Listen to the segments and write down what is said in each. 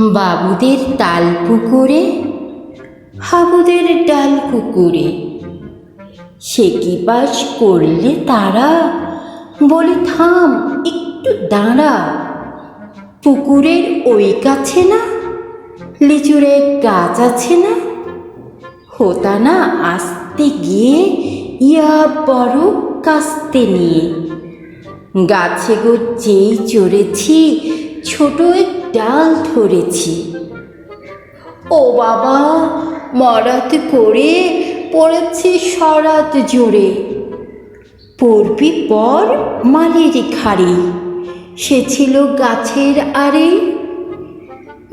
বাবুদের তাল পুকুরে, হাবুদের ডাল পুকুরে সে কি বাস করলে তারা? বলে, থাম, একটু দাঁড়া। পুকুরের ওই কাছে না? লিচুরে গাছ আছে না? হোতা না আসতে গিয়ে, ইয়া বড় কাস্তে নিয়ে। গাছে গো যেই চড়েছি, ছোট এক ডাল ধরেছি। ও বাবা, মরাত করে পড়েছে সরাত জোরে পড়বি পর মালের খাড়ি সে ছিল গাছের আরে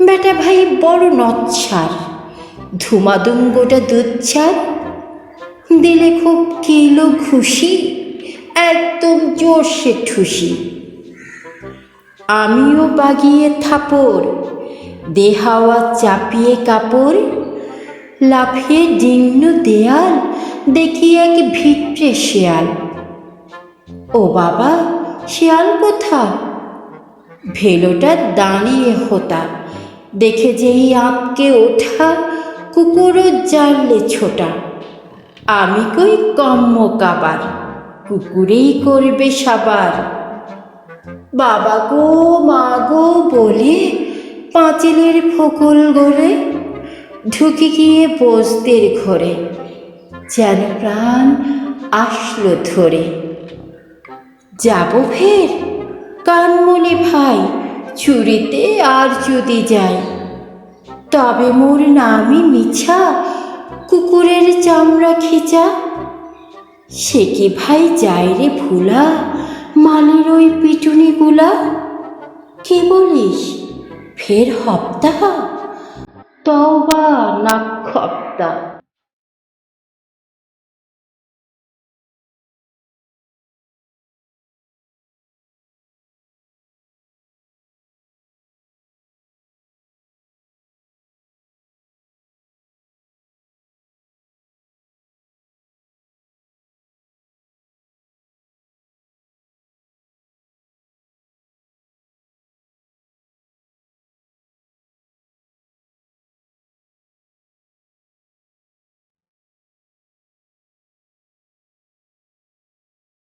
বেটা ভাই বড় নচ্ছার ধুমাদুম গোটা দুচ্ছার দিলে খুব কিলো খুশি একদম জোর সে ঠুসি। আমিও বাগিয়ে থাপড়, দেহাওয়া চাপিয়ে কাপড়, লাফিয়ে ডিঙ্গ দেয়াল, দেখি এক ভিটে শেয়াল। ও বাবা, শেয়াল কোথা? ভেলোটা দাঁড়িয়ে হতা, দেখে যেই আঁতকে ওঠা কুকুরও জানলে ছোটা। আমি কই কম্ম কাবার কুকুরেই করবে সাবার। বাবা গো মা গো বলে পাঁচিলের ফকুল গড়ে ঢুকে গিয়ে বসদের ঘরে যেন প্রাণ আসলো ধরে। যাব ফের? কানমনে ভাই, চুরিতে আর যদি যাই? তবে মোর নামই মিছা, কুকুরের চামড়া খিচা। সে কি ভাই যায় রে ভুলা? মালের ওই পিটুনিগুলা? কি বলিস? ফের হপ্তাহা? তও বা নাক হপ্তা